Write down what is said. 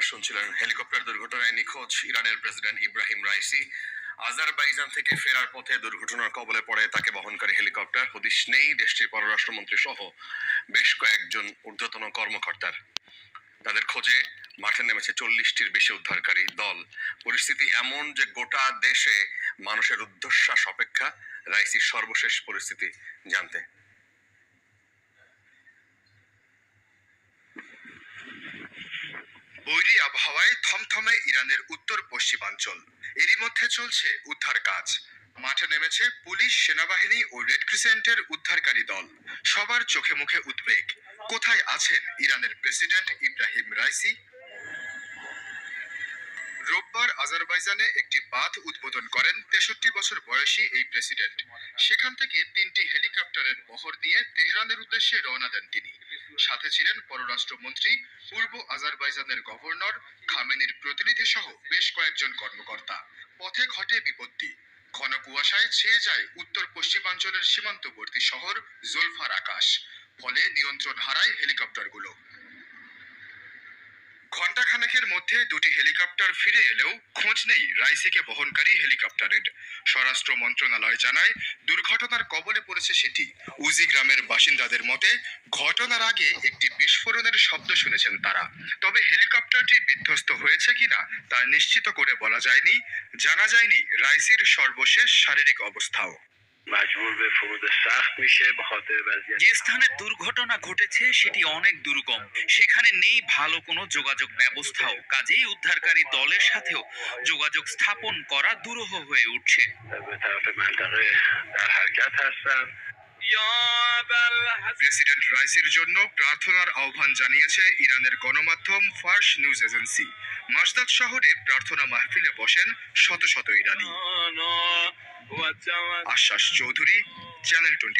আপনারা শুনছিলেন হেলিকপ্টার দুর্ঘটনায় নিখোঁজ ইরানের প্রেসিডেন্ট ইব্রাহিম রাইসি। আজারবাইজান থেকে ফেরার পথে দুর্ঘটনার কবলে পড়ে তাকে বহনকারী হেলিকপ্টার, হদিশ নেই, দেশটির পররাষ্ট্রমন্ত্রী সহ বেশ কয়েকজন ঊর্ধ্বতন কর্মকর্তার। তাদের খোঁজে মাঠে নেমেছে চল্লিশটির বেশি উদ্ধারকারী দল। পরিস্থিতি এমন যে গোটা দেশে মানুষের উদ্ধশ্বাস অপেক্ষা রাইসির সর্বশেষ পরিস্থিতি জানতে আবহাওয়ায় থমথমে ইরানের উত্তর পশ্চিমাঞ্চল। এরই মধ্যে চলছে উদ্ধার কাজ। মাঠে নেমেছে পুলিশ, সেনাবাহিনী ও রেড ক্রিসেন্টের উদ্ধারকারী দল। সবার চোখে মুখে উদ্বেগ। কোথায় আছেন ইরানের প্রেসিডেন্ট ইব্রাহিম রাইসি? রোববার আজারবাইজানে একটি বাঁধ উদ্বোধন করেন তেষট্টি বছর বয়সী এই প্রেসিডেন্ট। সেখান থেকে তিনটি হেলিকপ্টারের বহর নিয়ে তেহরানের উদ্দেশ্যে রওনা দেন তিনি। সাথে ছিলেন পররাষ্ট্রমন্ত্রী, পূর্ব আজারবাইজানের গভর্নর, খামেনির প্রতিনিধি সহ বেশ কয়েকজন কর্মকর্তা। পথে ঘটে বিপত্তি। ঘন কুয়াশায় ছেয়ে যায় উত্তর পশ্চিমাঞ্চলের সীমান্তবর্তী শহর জোলফার আকাশ। ফলে নিয়ন্ত্রণ হারায় হেলিকপ্টারগুলো। ঘণ্টাখানেকের মধ্যে দুটি হেলিকপ্টার ফিরে এলেও খোঁজ নেই রাইসিকে বহনকারী হেলিকপ্টারের। স্বরাষ্ট্র মন্ত্রণালয় জানায়, দুর্ঘটনার কবলে পড়েছে সেটি। উজি গ্রামের বাসিন্দাদের মতে, ঘটনার আগে একটি বিস্ফোরণের শব্দ শুনেছেন তারা। তবে হেলিকপ্টারটি বিধ্বস্ত হয়েছে কিনা তা নিশ্চিত করে বলা যায়নি। জানা যায়নি রাইসির সর্বশেষ শারীরিক অবস্থাও। مجبور به فرود سخت میشه به خاطر وضعیت যে স্থানে দুর্ঘটনা ঘটেছে সেটি অনেক দুর্গম সেখানে নেই ভালো কোনো যোগাযোগ ব্যবস্থাও কাজেই উদ্ধারকারী দলের সাথেও যোগাযোগ স্থাপন করা দুরূহ হয়ে উঠছে به طرف منطقه در حرکت هستن প্রেসিডেন্ট রাইসির জন্য প্রার্থনার আহ্বান জানিয়েছে ইরানের গণমাধ্যম ফার্স নিউজ এজেন্সি। মাসদাদ শহরে প্রার্থনা মাহফিলে বসেন শত শত ইরানি। আশ্বাস চৌধুরী চ্যানেল টোয়েন্টি